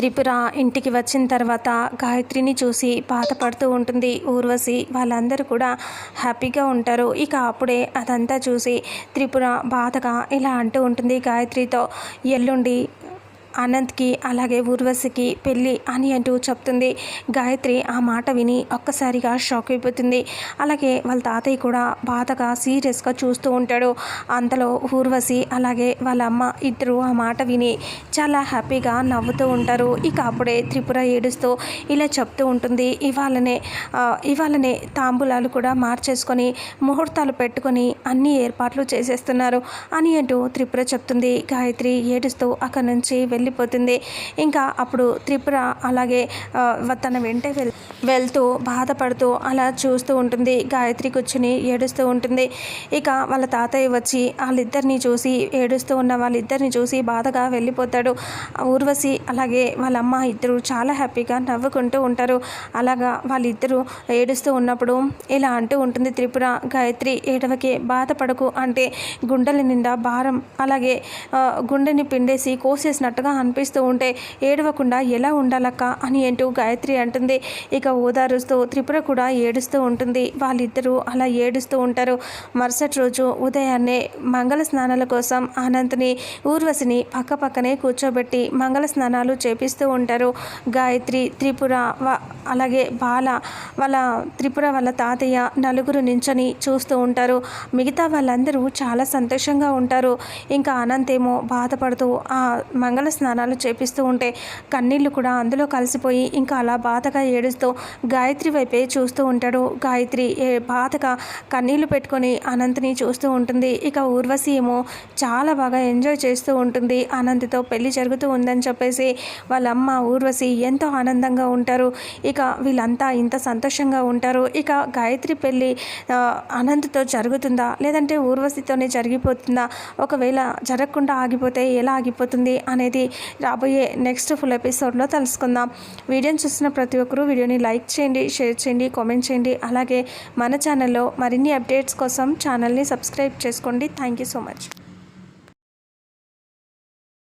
త్రిపుర ఇంటికి వచ్చిన తర్వాత గాయత్రిని చూసి బాధపడుతూ ఉంటుంది. ఊర్వశి వాళ్ళందరూ కూడా హ్యాపీగా ఉంటారు. ఇక అప్పుడే అదంతా చూసి త్రిపుర బాధగా ఇలా అంటూ ఉంటుంది గాయత్రితో. ఎల్లుండి అనంత్కి అలాగే ఊర్వశికి పెళ్ళి అని అంటూ చెప్తుంది. గాయత్రి ఆ మాట విని ఒక్కసారిగా షాక్ అయిపోతుంది. అలాగే వాళ్ళ తాతయ్య కూడా బాధగా సీరియస్గా చూస్తూ ఉంటాడు. అంతలో ఊర్వశి అలాగే వాళ్ళ అమ్మ ఇద్దరు ఆ మాట విని చాలా హ్యాపీగా నవ్వుతూ ఉంటారు. ఇక అప్పుడే త్రిపుర ఏడుస్తూ ఇలా చెప్తూ ఉంటుంది. ఇవాళనే ఇవాళనే తాంబూలాలు కూడా మార్చేసుకొని ముహూర్తాలు పెట్టుకొని అన్ని ఏర్పాట్లు చేసేస్తున్నారు అని అంటూ త్రిపుర చెప్తుంది. గాయత్రి ఏడుస్తూ అక్కడి నుంచి వెళ్ళిపోతుంది. ఇంకా అప్పుడు త్రిపుర అలాగే తన వెంటే వెళ్ వెళ్తూ బాధపడుతూ అలా చూస్తూ ఉంటుంది. గాయత్రి కూర్చుని ఏడుస్తూ ఉంటుంది. ఇక వాళ్ళ తాతయ్య వచ్చి వాళ్ళిద్దరిని చూసి ఏడుస్తూ ఉన్న వాళ్ళిద్దరిని చూసి బాధగా వెళ్ళిపోతాడు. ఊర్వశి అలాగే వాళ్ళ అమ్మ ఇద్దరు చాలా హ్యాపీగా నవ్వుకుంటూ ఉంటారు. అలాగా వాళ్ళిద్దరూ ఏడుస్తూ ఉన్నప్పుడు ఇలా అంటూ ఉంటుంది త్రిపుర గాయత్రి ఏడవకి బాధపడకు అంటే గుండెల నిండా భారం. అలాగే గుండెని పిండేసి కోసేసినట్టుగా అనిపిస్తూ ఉంటే ఏడవకుండా ఎలా ఉండాలక్క? అని అంటూ గాయత్రి అంటుంది. ఇక ఓదారుస్తూ త్రిపుర కూడా ఏడుస్తూ ఉంటుంది. వాళ్ళిద్దరూ అలా ఏడుస్తూ ఉంటారు. మరుసటి రోజు ఉదయాన్నే మంగళ స్నానాల కోసం అనంత్ని ఊర్వశిని పక్క పక్కనే కూర్చోబెట్టి మంగళ స్నానాలు చేపిస్తూ ఉంటారు. గాయత్రి త్రిపుర అలాగే బాల వాళ్ళ త్రిపుర వాళ్ళ తాతయ్య నలుగురు నించొని చూస్తూ ఉంటారు. మిగతా వాళ్ళందరూ చాలా సంతోషంగా ఉంటారు. ఇంకా అనంతేమో బాధపడుతూ ఆ మంగళ స్నానాలు చేపిస్తూ ఉంటే కన్నీళ్ళు కూడా అందులో కలిసిపోయి ఇంకా అలా బాధగా ఏడుస్తూ గాయత్రి వైపే చూస్తూ ఉంటాడు. గాయత్రి బాధగా కన్నీళ్ళు పెట్టుకొని అనంత్ని చూస్తూ ఉంటుంది. ఇక ఊర్వశి ఏమో చాలా బాగా ఎంజాయ్ చేస్తూ ఉంటుంది. అనంత్తో పెళ్ళి జరుగుతూ ఉందని చెప్పేసి వాళ్ళ అమ్మ ఊర్వశి ఎంతో ఆనందంగా ఉంటారు. ఇక వీళ్ళంతా ఇంత సంతోషంగా ఉంటారు. ఇక గాయత్రి పెళ్ళి అనంత్తో జరుగుతుందా? లేదంటే ఊర్వశితోనే జరిగిపోతుందా? ఒకవేళ జరగకుండా ఆగిపోతే ఎలా ఆగిపోతుంది అనేది రాబోయే నెక్స్ట్ ఫుల్ ఎపిసోడ్లో తెలుసుకుందాం. వీడియోని చూసిన ప్రతి ఒక్కరూ వీడియోని లైక్ చేయండి షేర్ చేయండి కామెంట్ చేయండి. అలాగే మన ఛానల్లో మరిన్ని అప్డేట్స్ కోసం ఛానల్ని సబ్స్క్రైబ్ చేసుకోండి. Thank you so much.